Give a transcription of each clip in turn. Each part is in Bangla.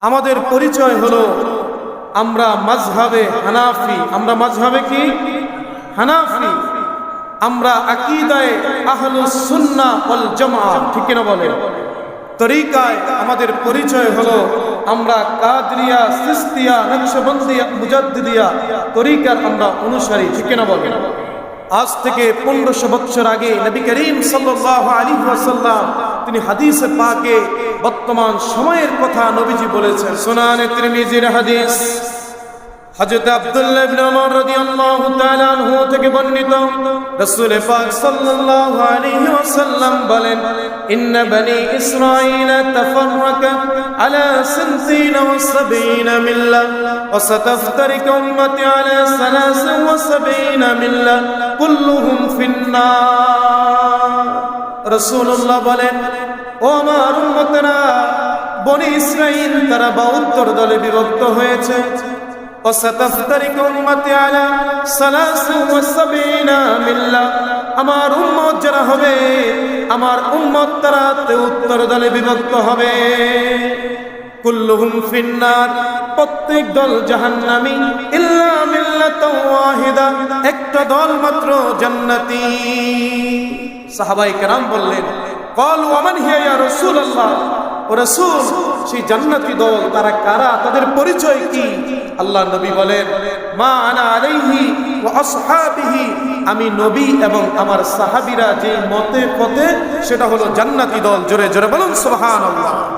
আমাদের পরিচয় হলো আমরা মাঝহাবে হানাফি। আমরা মাঝহাবে কি? হানাফি। আমরা আকিদায় আহলুস সুন্নাহ ওয়াল জামাত ঠিক কিনা বলেন? তরিকায় আমাদের পরিচয় হলো আমরা কাদরিয়া, সিস্তিয়া নকশবন্দিয়া মুজাদ্দিদিয়া তরিকার আমরা অনুসারী। ঠিক কিনা বলেন? আজ থেকে পনেরোশো বছর আগে নবী করিম সাল্লাহ আলী ওয়াসাল্লাম তিনি হাদিসে পাকে বর্তমান সময়ের কথা নবীজি বলেছেন। সোনানে তিরমিজির হাদিস। হযরত আব্দুল্লাহ ইবনে ওমর রাদিয়াল্লাহু তাআলা আনহু থেকে বর্ণিত। রাসূল পাক সাল্লাল্লাহু আলাইহি ওয়াসাল্লাম বলেন, ইন্না বনি ইসরাঈল তাফাররাকা আলা সিনতিনা ওয়া সাবিনা মিল্লা ওয়া সাতাফতারিকু উম্মতি আলা সালাসিন ওয়া সাবিনা মিল্লা কুল্লুহুম ফিন্নার। রাসূলুল্লাহ বলেন ও আমার উম্মতেরা বনি ইসরাঈল তারা 72 দলে বিভক্ত হয়েছে وستفترق أمتي على ثلاث وسبعين মিল্লা আমার উম্মত যারা হবে আমার উম্মত তারা উত্তর দলে বিভক্ত হবে কুল্লুহুম ফিন্নার। প্রত্যেক দল জাহান্নামী, ইল্লা মিল্লাতাও ওয়াহিদা। একটা দল মাত্র জান্নাতি। সাহাবাই কেরাম বললেন, কল ওয়ামান হিয়া ইয়া রাসূলুল্লাহ? ও রাসূল, সেই জান্নাতি দল তারা কারা? তাদের পরিচয় কি? আল্লাহ নবী বলেন, মা আনা আলাইহি ওয়া আসহাবিহি। আমি নবী এবং আমার সাহাবীরা যে মতে পথে, সেটা হলো জান্নাতি দল। জোরে জোরে বলুন, সুবহানাল্লাহ।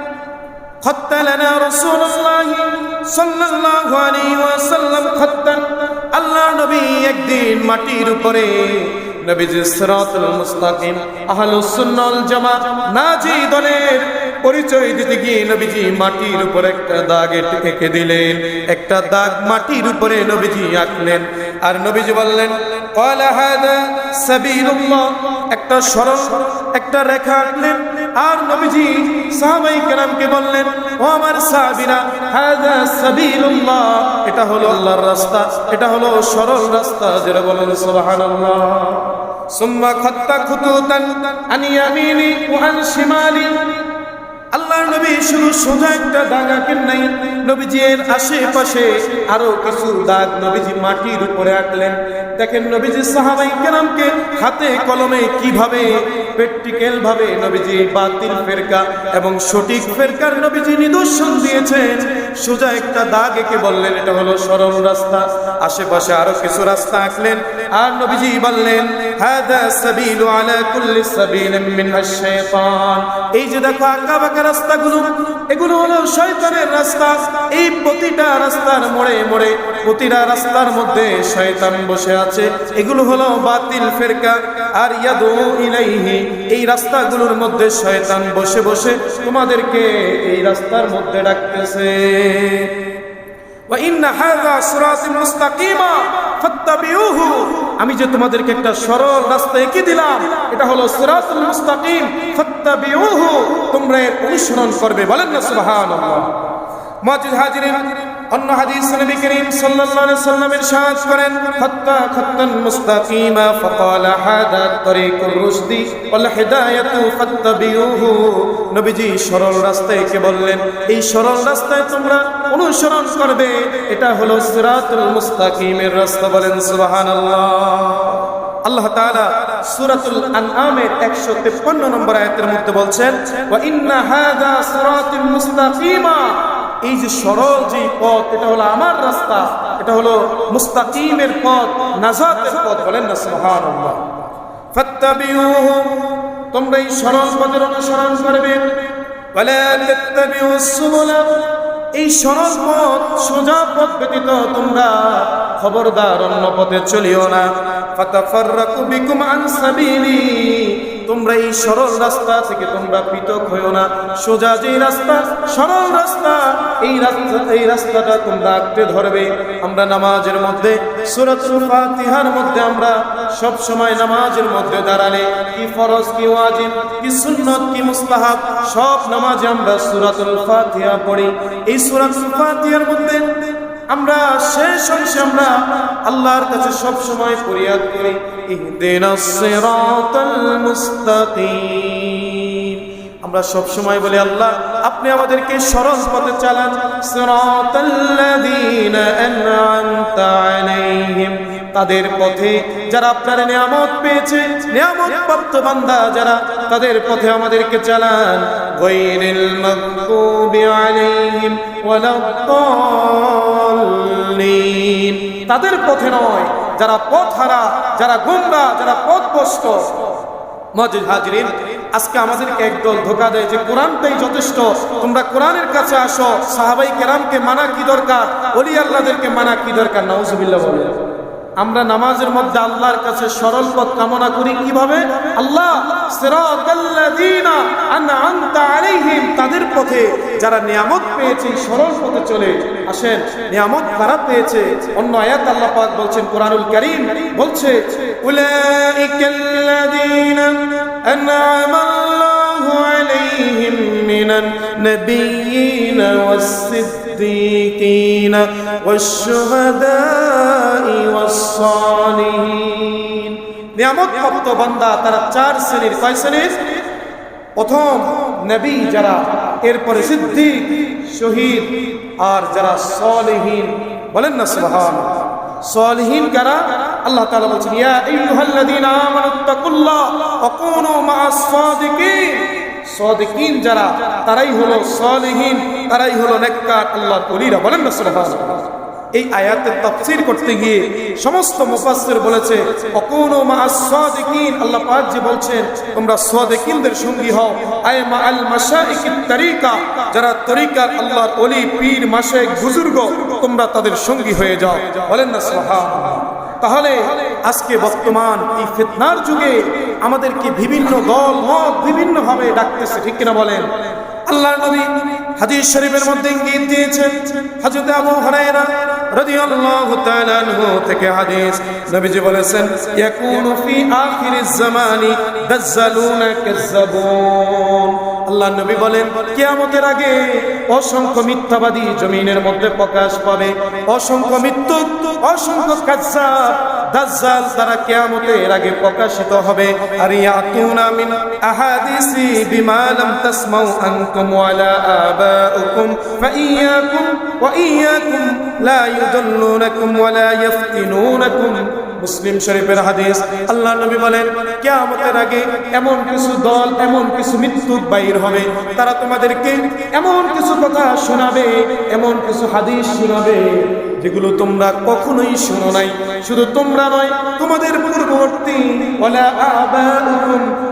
خط لنا رسول الله صلى الله عليه وسلم خطا আল্লাহ নবী একদিন মাটির উপরে নবীজি সিরাতুল মুস্তাকিম আহলুস সুন্নাহ ওয়াল জামাত নাজি দলের পরিচয় দিতে গিয়ে নবীজি মাটির উপর একটা দাগ এঁকে দিলেন একটা দাগ মাটির উপরে নবীজি আঁকলেন আর নবীজি বললেন قال هذا سبيل الله একটা সরল একটা রেখা আঁকলেন। আর নবীজি সাহাবাই কেরামকে বললেন, ও আমার সাহাবীরা, হাযা সাবিলুল্লাহ। এটা হলো আল্লাহর রাস্তা, এটা হলো সরল রাস্তা যেটা বলেন, সুবহানাল্লাহ। সুম্মা খাত্তা খুতুতান আন ইয়ামিনি ওয়া আন শিমালি। আল্লাহর নবী শুধু সোজা একটা দাগ আঁকেন নাই, নবীজির আশেপাশে আরও কিছু দাগ নবীজি মাটির উপরে আঁকলেন। দেখেন নবীজি সাহাবাই কেরামকে হাতে কলমে কীভাবে প্র্যাকটিক্যাল ভাবে নবীজি বাতিল ফেরকা এবং সঠিক ফেরকার নবীজি নিদর্শন দিয়েছেন, সোজা একটা দাগ এঁকে বললেন, এটা হলো সরল রাস্তা, আশেপাশে আরও কিছু রাস্তা আঁকলেন, আর নবীজি বললেন, হাদা সাবিলু আলা কুল্লি সাবিলিন মিনাশ শাইতান। এই যে দেখো আঁকা বাঁকা রাস্তাগুলো, এগুলো হলো শয়তানের রাস্তা, এই প্রতিটা রাস্তার মোড়ে মোড়ে প্রতিটা রাস্তার মধ্যে শয়তান বসে আছে। এগুলো হলো বাতিল ফেরকা। আর ইয়াদু ইলাইহি, এই রাস্তাগুলোর মধ্যে শয়তান বসে বসে তোমাদেরকে এই রাস্তার মধ্যে ডাকতেছে। আমি যে তোমাদেরকে একটা সরল রাস্তা এঁকে দিলাম, এটা হলো সিরাতুল তোমরা অনুসরণ করবে, বলেন না সুহান মাজিদ হাজিরিন অন্য হাদিস নবী করিম সাল্লাল্লাহু আলাইহি সাল্লাম ইরশাদ করেন ফাত্তা খাত্তান মুস্তাকিমা ফাকালা হাদা তরিকুর রুশদি ওয়াল হিদায়াতু ফাত্তাবিউহু। নবীজি সরল রাস্তায় কে বললেন, এই সরল রাস্তায় তোমরা অনুসরণ করবে। এটা হলো সিরাতুল মুস্তাকিমের রাস্তা। বলেন, সুবহানাল্লাহ। আল্লাহ তাআলা সূরাতুল আনআমের 153 নম্বর আয়াতের মধ্যে বলছেন, ওয়া ইন্না হাযা সিরাতুল মুস্তাকিমা এই যে সরল যে পথ, এটা হলো আমার রাস্তা, এটা হলো মুস্তাকিমের পথ, নাজাতের পথ বলেন না ফাত্তাবিউহু, তোমরা এই সরল পথের অনুসরণ করবে। এই সরল পথ, সোজা পথ ব্যতীত তোমরা খবরদার অন্য পথে চলিও না। ফাতাফাররাকু বিকুম আন সাবিলি তোমরা এই সরল রাস্তা থেকে তোমরা পৃথক হয়েও না। সোজা যে রাস্তা, সরল রাস্তা, এই রাস্তা, এই রাস্তাটা তোমরা আঁকড়ে ধরবে। আমরা নামাজের মধ্যে, সূরাতুল ফাতিহার মধ্যে আমরা সব সময় নামাজের মধ্যে দাঁড়ালে কি ফরজ, কি ওয়াজিব, কি সুন্নত, কি মুস্তাহাব, সব নামাজে আমরা সূরাতুল ফাতিহা পড়ি। এই সূরাতুল ফাতিহার মধ্যে আমরা শেষ অংশে আমরা আল্লাহর কাছে সব সময় ফরিয়াদ করি আমরা সব সময় বলি, আল্লাহ, আপনি আমাদেরকে সরল পথে চালান। তাদের পথে যারা আপনার নিয়ামত পেয়েছে নিয়ামত প্রাপ্ত বান্দা যারা তাদের পথে আমাদেরকে চালান। গায়রিল মাগদুবি আলাইহিম ওয়ালাদ-দাল্লিন। তাদের পথে নয়, যারা পথ হারা, যারা গুমরা, যারা পথভ্রষ্ট মজিদ আজকে আমাদেরকে একদল ধোকা দেয় যে কোরআনটাই যথেষ্ট। তোমরা কোরআনের কাছে আসো, সাহাবাই কেরামকে মানা কি দরকার? অলি আল্লাহদেরকে মানা কি দরকার? নাউজুবিল্লাহ বলে আমরা নামাজের মধ্যে আল্লাহর কাছে সরল পথ কামনা করি কীভাবে? আল্লাহ তাদের পথে যারা নিয়ামত পেয়েছে সরল পথে চলে আসেন। নিয়ামত কারা পেয়েছে। অন্য আয়াত আল্লাহ পাক বলছেন, কোরআনুল কারীম বলছে আলাইহিম মিনান ওয়াস-সিদ্দীকিনা ওয়াশ-শুহাদা'i ওয়াস-সালিহিন নিয়ামত প্রাপ্ত বান্দা তারা চার শ্রেণির কয় শ্রেণির? প্রথম নবী যারা, এরপরে সিদ্দিক, শহীদ আর যারা সলিহীন। বলেন না সুবহান সলিহীন কারা? আল্লাহ তাআলা বলছেন, ইয়া আইয়ুহাল্লাযীনা আমানুত্তাকুল্লাহ ওয়া কুনু মা'আস সাদিকিন যারা, তারাই হলো সলিহীন, তারাই হলো নেককার, আল্লাহর ওলিরা বলেন না সুবহান এই আয়াতের তাফসীর করতে গিয়ে সমস্ত মুফাসসির বলেছে, অকুনু মা'আস সাদিকিন। আল্লাহ পাক যে বলছেন, তোমরা সাদিকিনদের সঙ্গী হও। আয় মাআল মাশাইকিত তরিকা। যারা তরিকার আল্লাহর ওলি পীর মাশাইক বুজুর্গ, তোমরা তাদের সঙ্গী হয়ে যাও। বলেন না সুবহানাল্লাহ। তাহলে আজকে বর্তমান এই ফিতনার যুগে আমাদেরকে বিভিন্ন দল, মত বিভিন্ন ভাবে ডাকতেছে, ঠিক কিনা বলেন? আল্লাহ নবী হাদিস শরীফের মধ্যে ইঙ্গিত দিয়েছেন, হযরত আবু হুরায়রা রাদিয়াল্লাহু তাআলা আনহু থেকে হাদিস নবীজি বলেছেন, ইয়াকুনু ফি আখিরিজ জামানি দাজ্জালুনা কাজ্জাবুন আল্লাহ নবী বলেন, কিয়ামতের আগে অসংখ্য মিথ্যাবাদী জমিনের মধ্যে প্রকাশ পাবে। অসংখ্য মৃত্যু অসংখ্য কাজ্জাব, দাজ্জাল তারা কিয়ামতের আগে প্রকাশিত হবে। আর ইয়াতুনা মিন আহাদিসি বিমা লাম তাসমাউ আনতুম ওয়ালা আবাউকুম ফাইয়াকুম ওয়া ইয়াকুম লা ইউদল্লুনাকুম ওয়ালা ইফতিনুনাকুম মুসলিম শরীফের হাদিস। আল্লাহ নবী বলেন, কিয়ামতের আগে এমন কিছু দল, এমন কিছু মৃত্যু বাইর হবে। তারা তোমাদেরকে এমন কিছু কথা শোনাবে, এমন কিছু হাদিস শোনাবে, যেগুলো তোমরা কখনোই শোনো নাই। শুধু তোমরা নয়, তোমাদের পূর্ববর্তী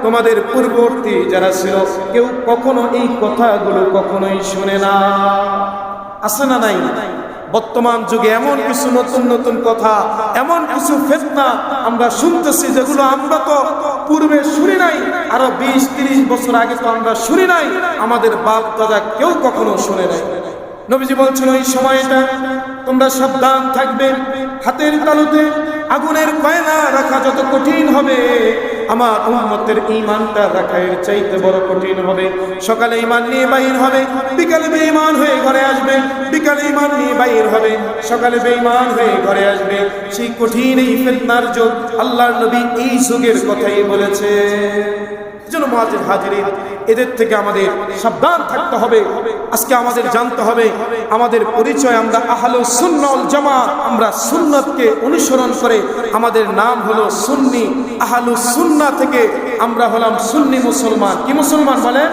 তোমাদের পূর্ববর্তী যারা ছিল, কেউ কখনো এই কথাগুলো কখনোই শুনে না। আছে না নাই? বর্তমান যুগে এমন কিছু নতুন নতুন কথা, এমন কিছু ফেতনা আমরা শুনতেছি যেগুলো আমরা তো পূর্বে শুনি নাই, আরও বিশ, তিরিশ বছর আগে তো আমরা শুনি নাই, আমাদের বাপ দাদা কেউ কখনো শুনে নাই। নবীজি বলছেন, ওই সময়টা তোমরা সাবধান থাকবে, হাতের তালুতে আগুনের কয়লা রাখা যত কঠিন হবে আমার উম্মতের ইমানটা রাখা এর চাইতে বড় কঠিন হবে। সকালে ইমান নিয়ে বাহির হবে, বিকালে বেঈমান হয়ে ঘরে আসবে, বিকালে ইমান নিয়ে বাইর হবে, সকালে বেঈমান হয়ে ঘরে আসবে। সেই কঠিন এই ফিতনার যুগ আল্লাহর নবী এই যুগের কথাই বলেছে জন্য মহাজির হাজিরিন, এদের থেকে আমাদের সাবধান থাকতে হবে। আজকে আমাদের জানতে হবে, আমাদের পরিচয় আমরা আহলো সুন্নল জামা আমরা সুন্নতকে অনুসরণ করে আমাদের নাম হলো সুন্নি। আহলু সুন্না থেকে আমরা হলাম সুন্নি মুসলমান। কি মুসলমান বলেন?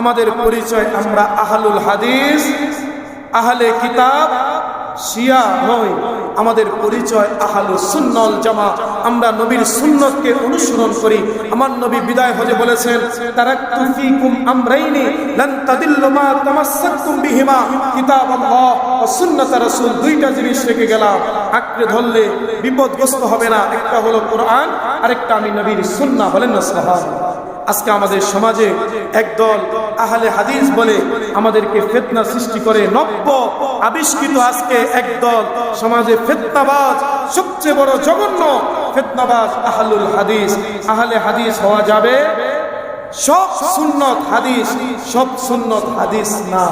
আমাদের পরিচয় আমরা আহলুল হাদিস, আহলে কিতাব শিয়া নয়, আমাদের পরিচয় আহালু সুন্নল জামা আমরা নবীর সুন্নতকে অনুসরণ করি। আমার নবী বিদায় হজে বলেছেন, তারাক্তু ফীকুম আমরাইনি, লান তাদিল্লু মা তামাসসাকতুম বিহিমা। কিতাবাল্লাহ ওয়া সুন্নাত রাসূল দুইটা জিনিস রেখে গেলাম। আঁকড়ে ধরলে বিপদগ্রস্ত হবে না। একটা হলো কোরআন, আরেকটা আমি নবীর সুন্নাহ বলেন না সুবহানাল্লাহ। আজকে আমাদের সমাজে একদল আহলে হাদিস বলে আমাদেরকে ফেতনা সৃষ্টি করে, নব্য আবিষ্কৃত আজকে একদল সমাজে ফেতনাবাজ, সবচেয়ে বড় জঘন্য ফেতনাবাজ আহলুল হাদিস। আহলে হাদিস হওয়া যাবে সব সুন্নত হাদিস, সব সুন্নত হাদিস না।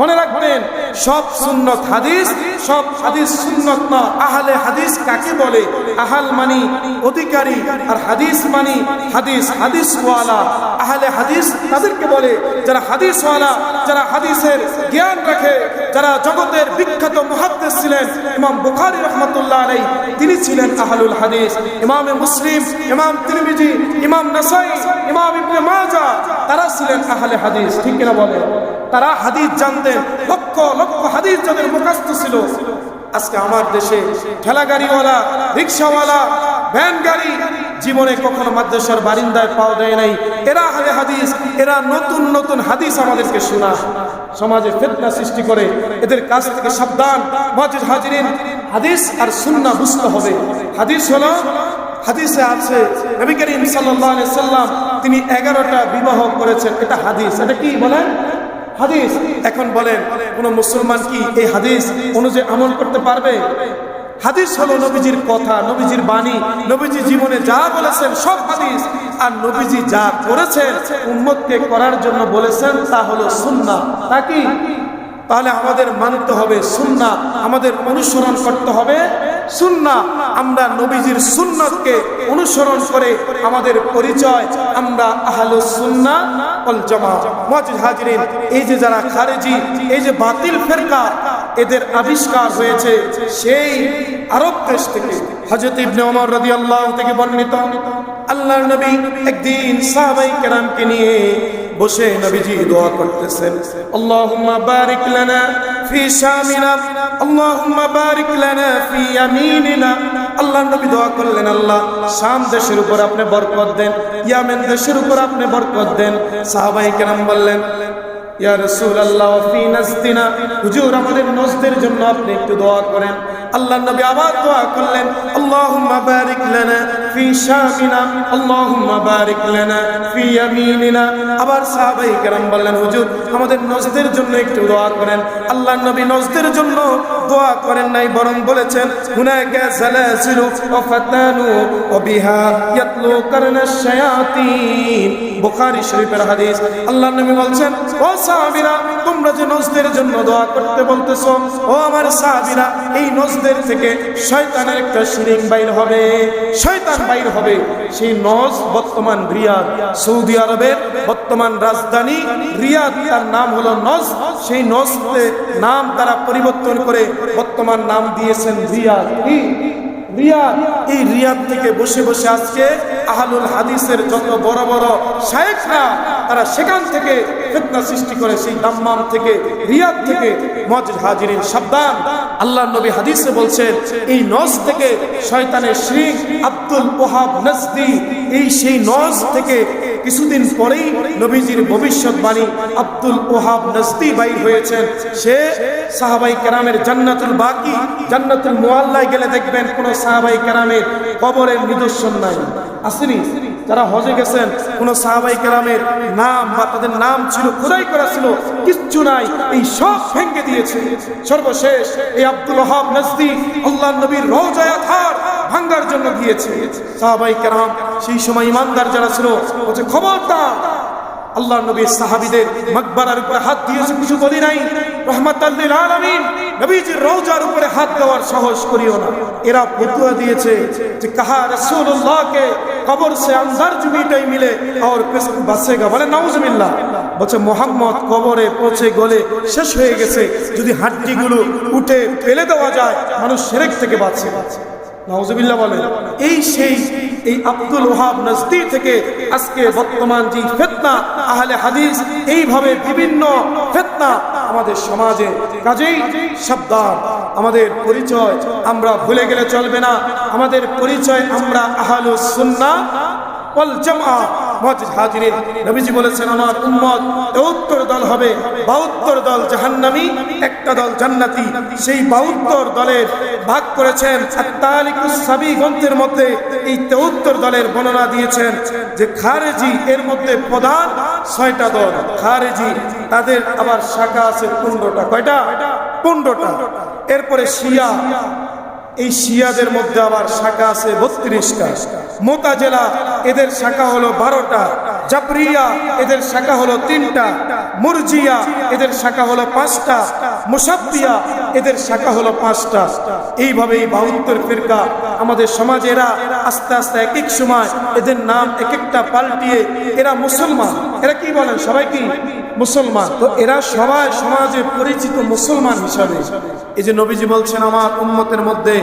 মনে রাখবেন, সব সুন্নত হাদিস, সব হাদিস সুন্নত না। আহলে হাদিস কাকে বলে? আহাল মানি, অধিকারী আর হাদিস মানি, হাদিস হাদিস ওয়ালা আহলে হাদিস তাদেরকে বলে, যারা হাদিস ওয়ালা যারা হাদিসের জ্ঞান রাখে, যারা জগতের বিখ্যাত মুহাদ্দিস ছিলেন, ইমাম বুখারী রহমাতুল্লাহ আলাইহি, তিনি ছিলেন আহলুল হাদিস। ইমাম মুসলিম, ইমাম তিরমিজি, ইমাম নাসাই, ইমাম ইবনে মাজা তারা ছিলেন আহলে হাদিস। ঠিক কিনা বলে তারা হাদিস জানতেন। লক্ষ লক্ষ হাদিস যাদের মুখস্থ ছিল। আজকে আমার দেশে ঠেলা গাড়িওয়ালা রিক্সাওয়ালা ভ্যান গাড়ি জীবনে কখনো মাদ্রাসার বারিন্দায় পাওয়া দেয় নাই। এরা আহলে হাদিস, এরা নতুন নতুন হাদিস আমাদেরকে শোনা সমাজে ফেতনা সৃষ্টি করে, এদের কাছ থেকে সাবধান। মজিদ হাজিরিন, হাদিস আর সুন্না বুঝতে হবে। হাদিস হলো, হাদিসে আছে, নবী করিম সাল্লাম তিনি 11টা বিবাহ করেছেন। এটা হাদিস। এটা কি বলেন? হাদিস। এখন বলেন, কোন মুসলমান কি এই হাদিস অনুযায়ী আমল করতে পারবে? হাদিস হলো নবীজির কথা, নবীজির বাণী, নবীজি জীবনে যা বলেছেন সব হাদিস। আর নবীজি যা করেছেন, উম্মতকে করার জন্য বলেছেন, তা হলো সুন্না তা কি? তাহলে আমাদের মানতে হবে সুন্না আমাদের অনুসরণ করতে হবে সুন্না আমরা নবীজির সুন্নাতকে অনুসরণ করে আমাদের পরিচয়, আমরা আহলু সুন্না ওয়াল জামা মুআজ্জিজ হাজিরিন, এই যে যারা খারেজি, এই যে বাতিল ফেরকা এদের আবিষ্কার হয়েছে সেই আরব দেশ থেকে। হযরত ইবনে ওমর রাদিয়াল্লাহু থেকে বর্ণিত, আল্লাহর নবী একদিন সাহাবায়ে কেরামকে নিয়ে বসে নবীজি দোয়া করতেছেন। আল্লাহুম্মা বারিক লানা ফি শামিনা, আল্লাহুম্মা বারিক লানা ফি ইয়ামিনিনা। আল্লাহ নবী দোয়া করলেন, আল্লাহ, শাম দেশের উপর আপনি বরকত দেন, ইয়ামেন দেশের উপর আপনি বরকত দেন। সাহাবায়ে কেরাম বললেন, ইয়া রাসূলুল্লাহ, ফি নাসদিনা হুজুর, আমাদের নজদের জন্য আপনি একটু দোয়া করেন। আল্লাহ নবী আবার দোয়া করলেন আল্লাহুম্মা বারিক লানা ফি শামিনা, আল্লাহুম্মা বারিক লানা ফি ইয়ামিনিনা। আবার সাহাবায়ে কেরাম বললেন, হুজুর, আমাদের নজদের জন্য একটু দোয়া করেন। আল্লাহ নবী নজদের জন্য দোয়া করেন নাই, বরং বলেছেন হুনাকা সালাসিলু ওয়া ফাতানু ইয়াতলু কারনা শায়াতিন। বুখারী শরীফের হাদিস। আল্লাহ নবী বলছেন, ও সাহাবীরা, তোমরা যে নজদের জন্য দোয়া করতে বলতেছো, ও আমার সাহাবীরা, এই নজদের থেকে শয়তানের একটা শিরিং বাইর হবে। শয়তান বাইর হবে, সেই নজ বর্তমান রিয়াদ সৌদি আরবের বর্তমান রাজধানী রিয়াদ, তার নাম হলো নজ। সেই নজতে নাম তারা পরিবর্তন করে বর্তমান নাম দিয়েছেন রিয়াদ। কি? রিয়াদ। এই রিয়াদ থেকে বসে বসে আজকে আহলুল হাদিসের যত বড় বড় শায়েখরা, তারা সেখান থেকে ফিতনা সৃষ্টি করে সেই দাম্মাম থেকে, রিয়াদ থেকে মজিদ হাজিরিন, সাবধান। আল্লাহ নবী হাদিসে বলছেন, এই নজ থেকে শয়তানের শ্রী আব্দুল ওহাব নজদি, এই সেই নজ থেকে কিছুদিন পরেই নবীজির ভবিষ্যৎবাণী আব্দুল ওহাব নজদি বাইর হয়েছেন। সে সাহাবাই কেরামের জান্নাতুল বাকি, জান্নাতুল মোয়াল্লায় গেলে দেখবেন কোন সাহাবাই কেরামের কবরের নিদর্শন নাই। আসেনি? যারা হজে গেছেন, কোন সাহাবাই কেরামের নাম বা তাদের নাম ছিল, খোদাই করা ছিল, কিচ্ছু নাই, এই সব ভেঙে দিয়েছে। সর্বশেষ এই আব্দুল ওহাব নজদি আল্লাহ নবীর রোজায় থার ভাঙ্গার জন্য গিয়েছে। সাহাবাই কেরাম, সেই সময় ইমানদার যারা ছিল বলছে খবরদার আল্লাহ নবী সাহাবিদের মকবরার উপরে হাত দিয়েছে, কিছু বলি নাই। রহমাতাল্লিল আলামিন উপরে হাত সাহস করিও না। এরা দিয়েছে যে কাহা মিলে বলছে কবরে পৌঁছে গলে শেষ হয়ে গেছে। যদি হাড্ডিগুলো উঠে ফেলে দেওয়া যায়, মানুষ সেরেক থেকে বাঁচে। নাউজবিল্লা বলে, এই সেই, এই আব্দুল ওহাব নজদি থেকে আজকে বর্তমান যে ফেতনা, আহলে হাদিস এইভাবে বিভিন্ন ফেতনা আমাদের সমাজে কাজেই সাবধান। আমাদের পরিচয় আমরা ভুলে গেলে চলবে না। আমাদের পরিচয় আমরা আহালু সুন্না জামা হাজিরিন নবীজি বলেছেন, আমার উম্মত দল হবে, বাহাত্তর দল জাহান্নামী, একটা দল সেই ভাগ করেছেন গ্রন্থের মধ্যে এই দলের বর্ণনা দিয়েছেন যে খারেজি এর মধ্যে প্রধান ছয়টা দল। খারেজি, তাদের আবার শাখা আছে পনেরোটা। কয়টা? পনেরোটা। এরপরে শিয়া এই শিয়াদের মধ্যে আবার শাখা আছে বত্রিশটা। মোতাজেলা এদের শাখা হলো বারোটা। জাবরিয়া, এদের শাখা হলো তিনটা। মুরজিয়া, এদের শাখা হলো পাঁচটা। মুসাব্বিয়া, এদের শাখা হলো পাঁচটা। এইভাবে এই বাহাত্তর ফিরকা আমাদের সমাজেরা আস্তে আস্তে এক এক সময় এদের নাম এক একটা পাল্টিয়ে এরা মুসলমান। এরা কি বলেন সবাই কি? মুসলমান। তো এরা সবাই সমাজে পরিচিত মুসলমান হিসাবে। এই যে নবীজি বলছেন, আমার উম্মতের মধ্যে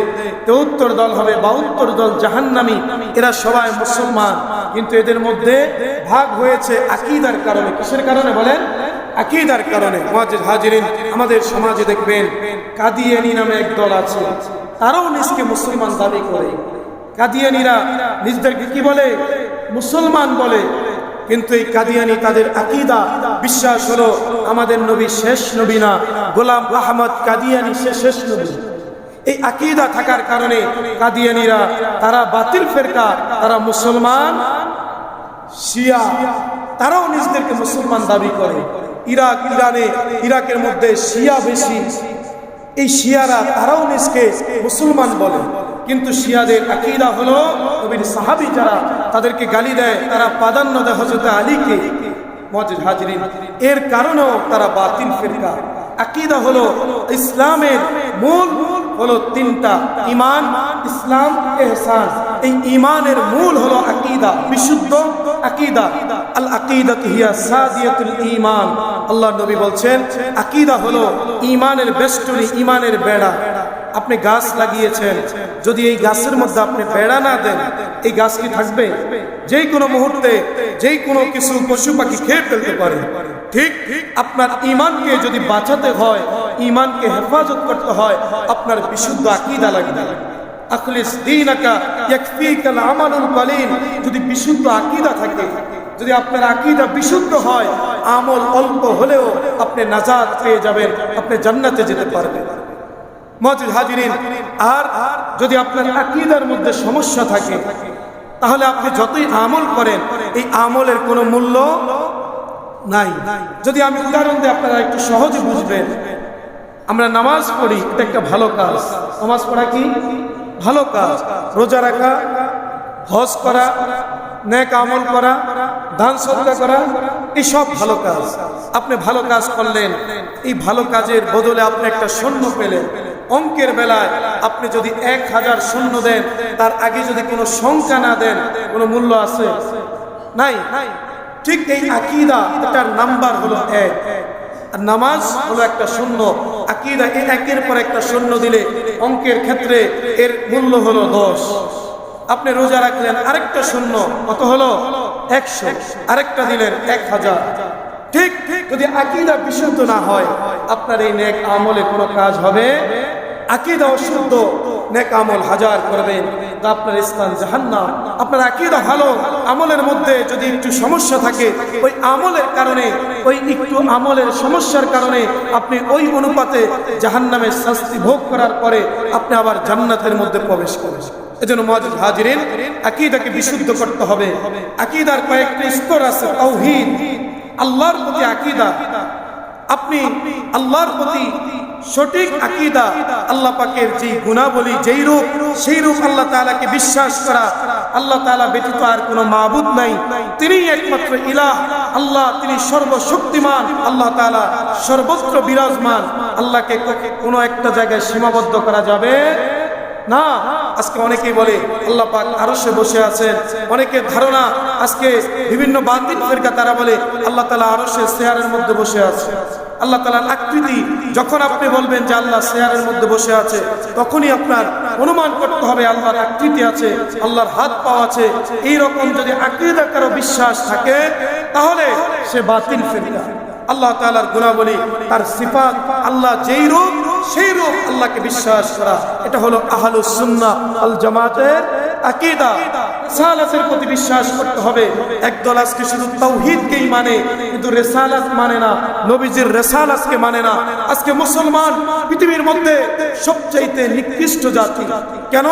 তেউত্তর দল হবে, বাহাত্তর দল জাহান্নামি। এরা সবাই মুসলমান। কিন্তু এদের মধ্যে ভাগ হয়েছে আকিদার কারণে। কিসের কারণে বলেন? আকিদার কারণে। হাজিরিন, আমাদের সমাজে দেখবেন, কাদিয়ানি নামে এক দল আছে। তারাও নিজকে মুসলমান দাবি করে। কাদিয়ানিরা নিজেদেরকে কি বলে? মুসলমান বলে। কিন্তু এই কাদিয়ানি তাদের আকিদা, বিশ্বাস হলো আমাদের নবী শেষ নবী না, গোলাম আহমদ কাদিয়ানি সে শেষ নবী। এই আকিদা থাকার কারণে কাদিয়ানিরা, তারা বাতিল ফেরকা, তারা মুসলমান শিয়া, তারাও নিজেদেরকে মুসলমান দাবি করে। ইরাক, ইরানে, ইরাকের মধ্যে শিয়া বেশি। এই শিয়ারা তারাও নিজকে মুসলমান বলে। কিন্তু শিয়াদের আকিদা হলো, নবীর সাহাবি যারা তাদেরকে গালি দেয়, তারা প্রাধান্য দেয় হজরত আলীকে। মজিদ হাজরিন, এর কারণেও তারা বাতিল ফিরকা। আকিদা হলো, ইসলামের মূল হলো তিনটা ইমান ইসলাম, এহসান। এই ইমানের মূল হলো আকিদা, বিশুদ্ধ আকিদা, আল আকিদা হিয়া সাদিয়াতুল ইমান আল্লাহ নবী বলছেন, আকিদা হলো ইমানের বেষ্টনী ইমানের বেড়া। আপনি গাছ লাগিয়েছেন, যদি এই গাছের মধ্যে আপনি বেড়া না দেন, এই গাছ কি থাকবে? যেই কোনো মুহূর্তে, যে কোনো কিছু পশু পাখি খেয়ে ফেলতে পারে। ঠিক আপনার ইমানকে যদি বাঁচাতে হয় ইমানকে হেফাজত করতে হয়, আপনার বিশুদ্ধ আকিদা লাগবে। আখলিস দীনাকা ইয়াকফিকাল আমালুল কলিল যদি বিশুদ্ধ আকিদা থাকে, যদি আপনার আকিদা বিশুদ্ধ হয়, আমল অল্প হলেও আপনি নাজাত পেয়ে যাবেন, আপনি জান্নাতে যেতে পারবেন। মজিদ হাজিরিন, আর যদি আপনার আকিদার মধ্যে সমস্যা থাকে, তাহলে আপনি যতই আমল করেন, এই আমলের কোনো মূল্য নাই। যদি আমি উদাহরণ দিই আপনারা একটু সহজে বুঝবেন, আমরা নামাজ পড়ি, এটা একটা ভালো কাজ। নামাজ পড়া কি? ভালো কাজ, রোজা রাখা, হজ করা ন্যাক আমল করা, দান সদ্গা করা, এই সব ভালো কাজ। আপনি ভালো কাজ করলেন, এই ভালো কাজের বদলে আপনি একটা সৈন্য পেলেন। অঙ্কের বেলায় আপনি যদি এক হাজার শূন্য দেন, তার আগে যদি কোনো সংখ্যা না দেন, কোনো মূল্য আছে? নাই? ঠিক এই আকিদা, এটার নাম্বার হলো এক। আর নামাজ হলো একটা শূন্য। আকিদা একের পর একটা শূন্য দিলে অঙ্কের ক্ষেত্রে এর মূল্য হলো দশ। আপনি রোজা রাখলেন আরেকটা শূন্য, কত হলো? একশো। আরেকটা দিলেন এক হাজার। ঠিক ঠিক যদি আকিদা বিশুদ্ধ না হয়, আপনার এই নেক আমলে কোনো কাজ হবে? আকিদা অশুদ্ধ, নেক আমল হাজার করবেন। তা আপনার স্থান জাহান্নাম। আপনার আকিদা ভালো, আমলের মধ্যে যদি একটু সমস্যা থাকে, ওই আমলের কারণে, ওই একটু আমলের সমস্যার কারণে আপনি ওই অনুপাতে জাহান্নামের শাস্তি ভোগ করার পরে আপনি আবার জান্নাতের মধ্যে প্রবেশ করেন এজন্য মহাজিদ হাজিরিন, আকিদাকে বিশুদ্ধ করতে হবে। আকিদার কয়েকটি স্তর আছে, তাওহীদ। আল্লাহর প্রতি আকিদা। আপনি আল্লাহর প্রতি সঠিক আকিদা আল্লাহ পাকের যেই গুণাবলী যেই রূপ, সেই রূপ আল্লাহ তাআলাকে বিশ্বাস করা, আল্লাহ তাআলা ব্যতীত আর কোনো মাবুদ নাই। তিনি একমাত্র ইলাহ। আল্লাহ তিনি সর্বশক্তিমান। আল্লাহ তাআলা সর্বত্র বিরাজমান। আল্লাহকে কোনো একটা জায়গায় সীমাবদ্ধ করা যাবে না। আজকে অনেকেই বলে, আল্লাহ পাক আরও সে বসে আছেন। অনেকের ধারণা আজকে বিভিন্ন বাতিল ফেরকা তারা বলে, আল্লাহ তালা আরও সে চেয়ারের মধ্যে বসে আছে। আল্লাহ তালার আকৃতি, যখন আপনি বলবেন যে আল্লাহ শেয়ারের মধ্যে বসে আছে, তখনই আপনার অনুমান করতে হবে আল্লাহর আকৃতি আছে, আল্লাহর হাত পাওয়া আছে। এইরকম যদি আকৃতা কারও বিশ্বাস থাকে, তাহলে সে বাতিল ফেরকা আল্লাহ তালার গুণাবলী, তার সিফাত, আল্লাহ যেই রূপ, সেই রূপ আল্লাহকে বিশ্বাস করা। এটা হলো আহলুস সুন্নাহ আল জামাতের আকীদা। রিসালাতের প্রতি বিশ্বাস করতে হবে। একদল আজকে শুধু তৌহিদকেই মানে কিন্তু রেসালাত মানে না, নবীজির রেসালাতকে মানে না। আজকে মুসলমান পৃথিবীর মধ্যে সবচাইতে নিকৃষ্ট জাতি। কেন?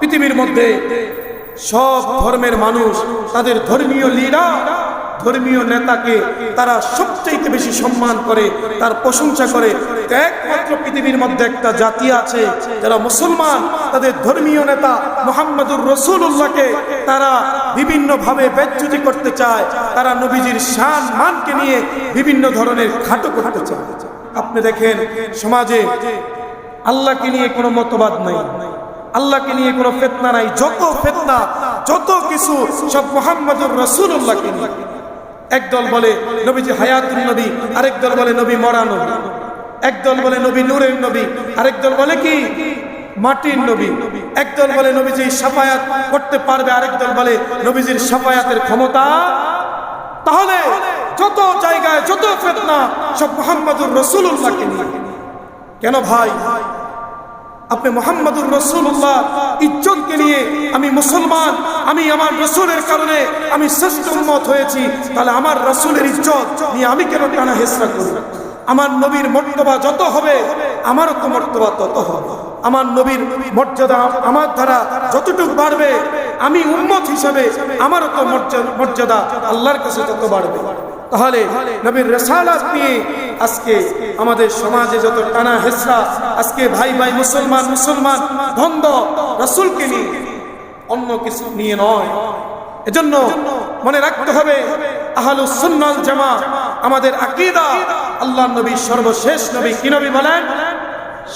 পৃথিবীর মধ্যে সব ধর্মের মানুষ তাদের ধর্মীয় লিডার ধর্মীয় নেতাকে তারা সবচাইতে বেশি সম্মান করে, তার প্রশংসা করে। একমাত্র পৃথিবীর মধ্যে একটা জাতি আছে, যারা মুসলমান, তাদের ধর্মীয় নেতা মোহাম্মদুর রসুল্লাহকে তারা বিভিন্নভাবে ব্যাচ্যুতি করতে চায়, তারা নবীজির শান, মানকে নিয়ে বিভিন্ন ধরনের খাটো করতে চায়। আপনি দেখেন, সমাজে আল্লাহকে নিয়ে কোনো মতবাদ নাই, আল্লাহকে নিয়ে কোনো ফেতনা নাই, যত ফেতনা, যত কিছু সব মোহাম্মদুর রসুল্লাহকে নিয়ে। একদল বলে নবীজি হায়াতুল নবী, আরেক দল বলে নবী মরা নবী। একদল বলে নবী নূরের নবী, আরেক দল বলে কি? মাটির নবী। একদল বলে নবীজি সাফায়াত করতে পারবে, আরেক দল বলে নবীজির সাফায়াতের ক্ষমতা। তাহলে যত জায়গায়, যত ফেতনা, সব মোহাম্মদুর রসুল্লাহকে নিয়ে। কেন ভাই? আপনি মোহাম্মদুর রসুল্লাহ ইজ্জতকে নিয়ে আমি মুসলমান, আমি আমার রসুলের কারণে আমি শ্রেষ্ঠ উন্মত হয়েছি, তাহলে আমার রসুলের ইজ্জত নিয়ে আমি কেন টানা হেসরা করি আমার নবীর মর্তবা যত হবে, আমারও তো মর্তবা তত হবে। আমার নবীর মর্যাদা আমার দ্বারা যতটুকু বাড়বে, আমি উন্মত হিসাবে আমারও তো মর্যাদা আল্লাহর কাছে তত বাড়বে। তাহলে নবীর রেসালাত নিয়ে আজকে আমাদের সমাজে যত টানা হেসরা, আজকে ভাই ভাই মুসলমান মুসলমান ধন্দ রসুলকে নিয়ে অন্য কিছু নিয়ে নয়। এজন্য মনে রাখতে হবে আহলু সুন্নাল জামা আমাদের আকিদা আল্লাহ নবী সর্বশেষ নবী কি নবী বলেন?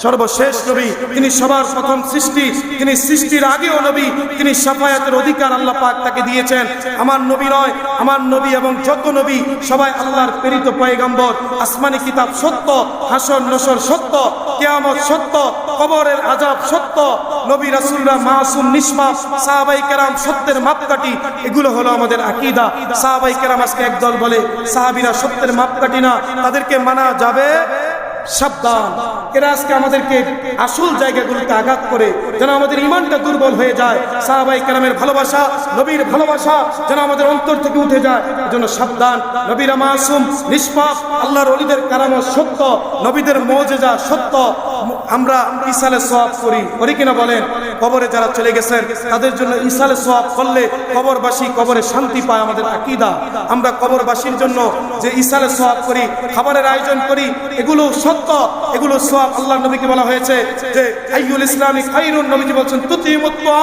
সর্বশেষ নবী, তিনি সবার প্রথম সৃষ্টি, তিনি সৃষ্টির আগেও নবী, তিনি সাফায়াতের অধিকার আল্লাহ পাক তাকে দিয়েছেন। আমার নবী নয়, আমার নবী এবং যত নবী, সবাই আল্লাহর প্রেরিত পয়গম্বর। আসমানি কিতাব সত্য, হাসর নসর সত্য, কেয়ামত সত্য, কবরের আজাব সত্য, নবী রাসূলরা মাসুম নিষ্পাপ সাহাবাই কেরাম সত্যের মাপকাঠি, এগুলো হলো আমাদের আকীদা। সাহাবাই কেরাম আজকে একদল বলে, সাহাবীরা সত্যের মাপকাঠি না, তাদেরকে মানা যাবে সাবধান। এরা আজকে আমাদেরকে আসল জায়গাগুলোতে আঘাত করে যেন আমাদের ইমানটা দুর্বল হয়ে যায়। সাহাবাই কেরামের ভালোবাসা, নবীর ভালোবাসা যেন আমাদের অন্তর থেকে উঠে যায়। যেন সাবধান। নবীরা মাসুম, নিষ্পাপ, আল্লাহর অলিদের কারামত সত্য, নবীদের মজেজা সত্য। আমরা ইসালে সোয়াব করি। করি কিনা বলেন, কবরে যারা চলে গেছেন, তাদের জন্য ইসালে সোয়াব করলে কবরবাসী কবরে শান্তি পায় আমাদের আকিদা। আমরা কবরবাসীর জন্য যে ইসালে সোয়াব করি, খাবারের আয়োজন করি, এগুলো সত্য, এগুলো সোয়াব আল্লাহ নবীকে বলা হয়েছে যে, আইয়ুল ইসলামী খাইরুন নবীজি বলছেন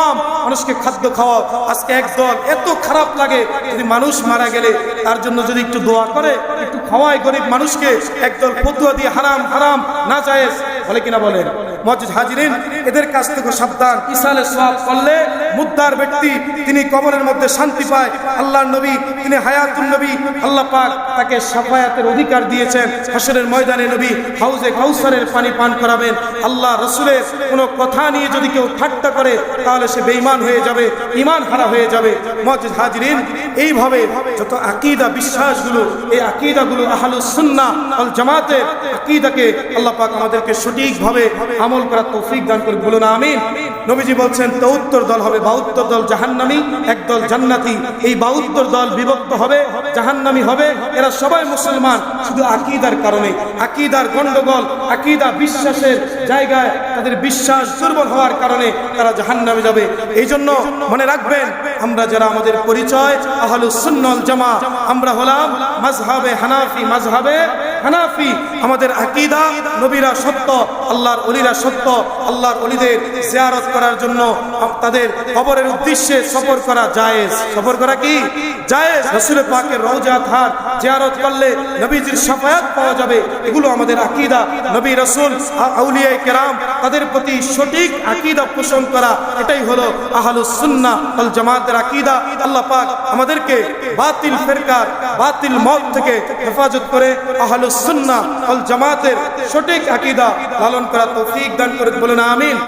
আম মানুষকে খাদ্য খাওয়া আজকে একদল এত খারাপ লাগে, যদি মানুষ মারা গেলে তার জন্য যদি একটু দোয়া করে, একটু খাওয়ায় গরিব মানুষকে একদল ফতুয়া দিয়ে হারাম হারাম, না যায় বলে কিনা বলেন? মসজিদ হাজিরিন, এদের কাছ থেকে সাবধান। ইসালে সওয়াব করলে ব্যক্তি তিনি কবরের মধ্যে শান্তি পায়। আল্লাহর নবী, তিনি হায়াতুন নবী, আল্লাহ পাক তাকে সাফায়াতের অধিকার দিয়েছেন। হাসরের ময়দানে নবী হাউজে কাউসারের পানি পান করাবেন। আল্লাহ রসুলের কোনো কথা নিয়ে যদি কেউ ঠাট্টা করে, তাহলে সে বেঈমান হয়ে যাবে ইমান হারা হয়ে যাবে। মসজিদ হাজিরিন, এইভাবে যত আকীদা বিশ্বাসগুলো, এই আকীদাগুলো আহলুস সুন্নাহ আল জামাতের আকীদাকে আল্লাহ পাক আমাদেরকে সঠিকভাবে আমল করার তৌফিক দান করে বলুন আমিন। নবীজি বলছেন তৌত্তর দল হবে, বাউত্তর দল জাহান্নামী একদল জান্নাতি। এই বাউত্তর দল বিভক্ত হবে, জাহান্নামী হবে। এরা সবাই মুসলমান, শুধু আকীদার কারণে। আকীদার গন্ডগোল, আকীদা বিশ্বাসের জায়গায় তাদের বিশ্বাস দুর্বল হওয়ার কারণে তারা জাহান্নামে যাবে। এই জন্য মনে রাখবেন, আমরা যারা আমাদের পরিচয়, আহলুস সুন্নাল জামা আমরা হলাম মাযহাবে হানাফি মাযহাবে হানাফি আমাদের আকিদা নবীরা সত্য আল্লাহর অলিরা সত্য আল্লাহর অলিদের জিয়ারত করার জন্য তাদের কবরের উদ্দেশ্যে সফর করা জায়েজ। সফর করা কি? জায়েজ। পাকের রওজা থার জিয়ারত করলে নবীজির শাফায়াত পাওয়া যাবে। এগুলো আমাদের নবী তাদের প্রতি সঠিক পোষণ করা, এটাই হলো জামাতের আল্লাহ পাক আমাদেরকে বাতিল ফিরকার বাতিল মত থেকে হেফাজত করে আহলুস সুন্নাহ ওয়াল জামাতের সঠিক আকীদা লালন করা তৌফিক দান করে বলুন আমিন।